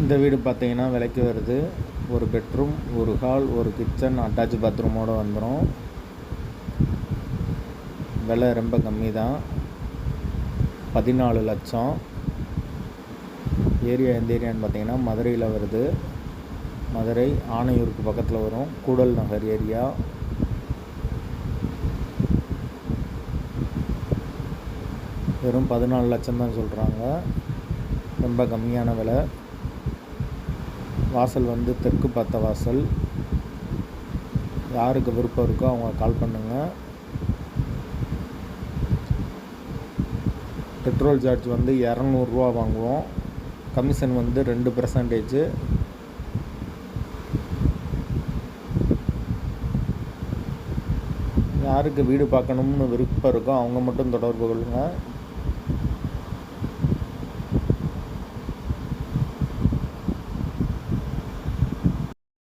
இந்த வீடு பார்த்தீங்கன்னா விலைக்கு வருது. ஒரு பெட்ரூம் ஒரு ஹால் ஒரு கிச்சன் அட்டாச் பாத்ரூமோடு வந்துடும் விலை ரொம்ப கம்மி தான் பதினாலு லட்சம். ஏரியா எந்த ஏரியான்னு பார்த்தீங்கன்னா மதுரையில் வருது. மதுரை ஆணையூருக்கு பக்கத்தில் வரும். கூடல் நகர் ஏரியா. வெறும் பதினாலு லட்சம் தான் சொல்கிறாங்க ரொம்ப கம்மியான விலை. வாசல் வந்து தெற்கு பார்த்த வாசல். யாருக்கு விருப்பம் இருக்கோ அவங்க கால் பண்ணுங்கள் பெட்ரோல் சார்ஜ் வந்து இரநூறுவா வாங்குவோம் கமிஷன் வந்து ரெண்டு பர்சன்டேஜு யாருக்கு வீடு பார்க்கணும்னு விருப்பம் இருக்கோ அவங்க மட்டும் தொடர்பு கொள்ளுங்கள்